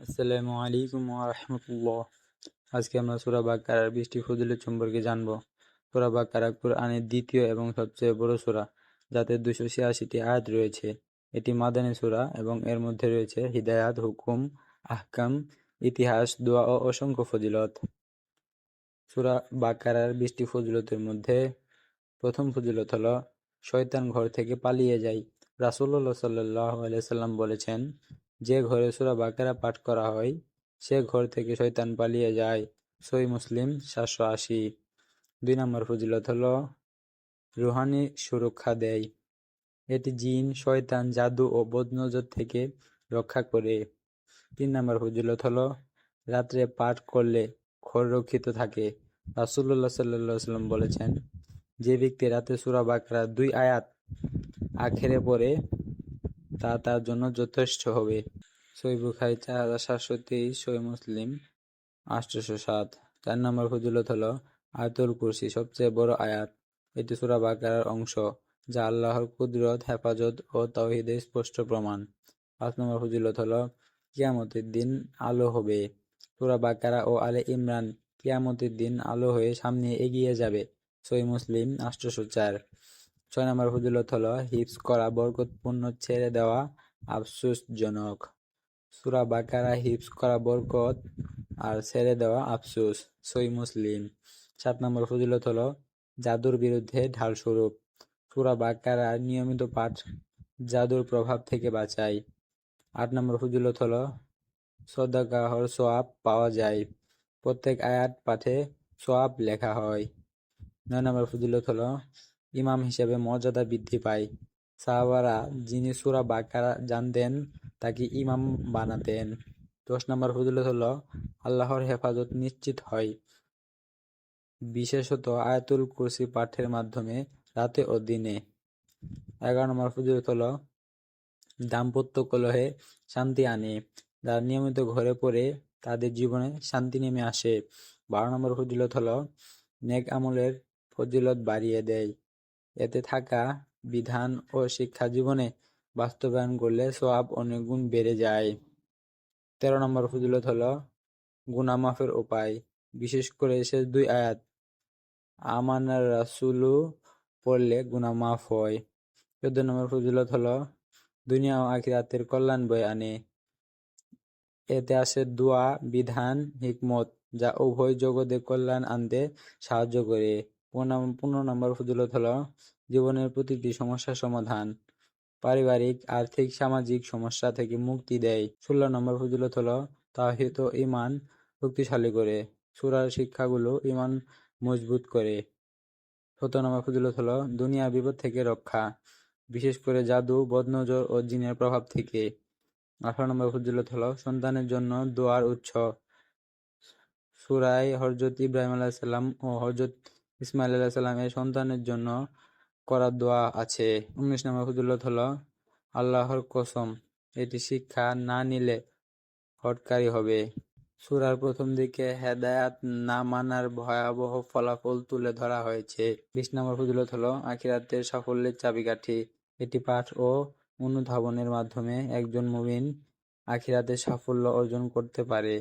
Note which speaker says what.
Speaker 1: আসসালামু আলাইকুম রহমতুল্লাহ। আজকে আমরা সুরা বাকারার বৃষ্টি ফজিলত সম্পর্কে জানব। সুরা বাকারা কুরআনের দ্বিতীয় এবং সবচেয়ে বড় সুরা, যাতে দুশো ছিয়াশিটি আয়াত রয়েছে। এটি মাদানী সুরা এবং এর মধ্যে রয়েছে হিদায়াত, হুকুম, আহকাম, ইতিহাস, দোয়া ও অসংখ্য ফজিলত। সুরা বাকারার বৃষ্টি ফজিলতের মধ্যে প্রথম ফজিলত হলো, শয়তান ঘর থেকে পালিয়ে যায়। রাসুল্লাহ সাল্লাহ আলাইসাল্লাম বলেছেন যে ঘরে সুরা বাকেরা পাঠ করা হয়, সে ঘর থেকে শয়তান পালিয়ে যায়। সই মুসলিম সাতশো আশি। দুই নম্বর ফজিলত হল, রুহানি সুরক্ষা দেয়। এটি জিন, শয়তান, জাদু ও বদনজর থেকে রক্ষা করে। তিন নম্বর ফজিলত হল, রাত্রে পাঠ করলে ঘর রক্ষিত থাকে। রাসুল্লাহ সাল্লাহ সাল্লাম বলেছেন, যে ব্যক্তি রাতে সুরা বাকরা দুই আয়াত আখেরে পরে তা তার জন্য যথেষ্ট হবে। সই বুখারি চার হাজার সাতশো তেইশ সই মুসলিম আটশোশো সাত। চার নম্বর ফজিলত হল আয়তুল কুরসি, সবচেয়ে বড় আয়াত। এটি সুরা বাকারার অংশ, যা আল্লাহর কুদরত, হেফাজত ও তাওহিদের স্পষ্ট প্রমাণ। পাঁচ নম্বর ফজিলত হল, কিয়ামতের দিন আলো হবে। সুরা বাকারা ও আলে ইমরান কিয়ামতের দিন আলো হয়ে সামনে এগিয়ে যাবে। সই মুসলিম আটশোশো চার। ছয় নম্বর ফজিলত হলো হিপস করা, বরকতপূর্ণ ছেড়ে দেওয়া, আফসোসজনক। সুরা বাকারা হিপস করা, বরকত আর ছেড়ে দেওয়া, আফসোস। সই মুসলিম। সাত নম্বর ফজিলত হলো জাদুর বিরুদ্ধে ঢাল স্বরূপ সুরা বাকারা নিয়মিত পাঠ জাদুর প্রভাব থেকে বাঁচায়। আট নম্বর ফজিলত হলো সদাকাহর সোয়াব পাওয়া যায়। প্রত্যেক আয়াত পাঠে সোয়াব লেখা হয়। নয় নম্বর ফজিলত হলো ইমাম হিসেবে মর্যাদা বৃদ্ধি পায়। সাহাবারা যিনি সুরা বাকারা জানতেন, তাকে ইমাম বানাতেন। দশ নম্বর ফজিলত হলো, আল্লাহর হেফাজত নিশ্চিত হয়। বিশেষত আয়াতুল কুরসি পাঠের মাধ্যমে রাতে ও দিনে। এগারো নম্বর ফজিলত হল, দাম্পত্য কলহে শান্তি আনে। যারা নিয়মিত ঘরে পড়ে, তাদের জীবনে শান্তি নেমে আসে। বারো নম্বর ফজিলত হল, নেক আমলের ফজিলত বাড়িয়ে দেয়। এতে থাকা বিধান ও শিক্ষা জীবনে বাস্তবায়ন করলে সোয়াব অনেক গুণ বেড়ে যায়। তেরো নম্বর ফজিলত হলো গুনামাফের উপায়। বিশেষ করে শেষ দুই আয়াত আমানার রাসুলু পড়লে গুনা মাফ হয়। চোদ্দ নম্বর ফজিলত হলো, দুনিয়া ও আখিরাতের কল্যাণ বয়ে আনে। এতে আসে দোয়া, বিধান, হিকমত, যা উভয় জগতে কল্যাণ আনতে সাহায্য করে। পনেরো নম্বর ফজিলত হলো জীবনের প্রতিটি সমস্যার সমাধান। পারিবারিক, আর্থিক, সামাজিক সমস্যা থেকে মুক্তি দেয়। ষোলো নম্বর ফজিলত হলো তাহিত ইমান শক্তিশালী করে। সুরার শিক্ষাগুলো ইমান মজবুত করে। সতেরো নম্বর ফজিলত হলো দুনিয়ার বিপদ থেকে রক্ষা, বিশেষ করে জাদু, বদনজর ও জিনের প্রভাব থেকে। আঠারো নম্বর ফজিলত হলো সন্তানের জন্য দোয়ার উৎস। সুরাই হরজত ইব্রাহিম আলাহিসাল্লাম ও হরজত ইসমাইল আলাহিসাল্লামের সন্তানের জন্য করার দোয়া আছে। উনিশ নম্বর ফজিলত হলো, আল্লাহর কসম, এটি শিক্ষা না নিলে হটকারী হবে। সুরার প্রথম দিকে হেদায়াত না মানার ভয়াবহ ফলাফল তুলে ধরা হয়েছে। বিশ নম্বর ফজিলত হলো, আখিরাতের সাফল্যের চাবিকাঠি। এটি পাঠ ও অনুধাবনের মাধ্যমে একজন মুমিন আখিরাতের সাফল্য অর্জন করতে পারে।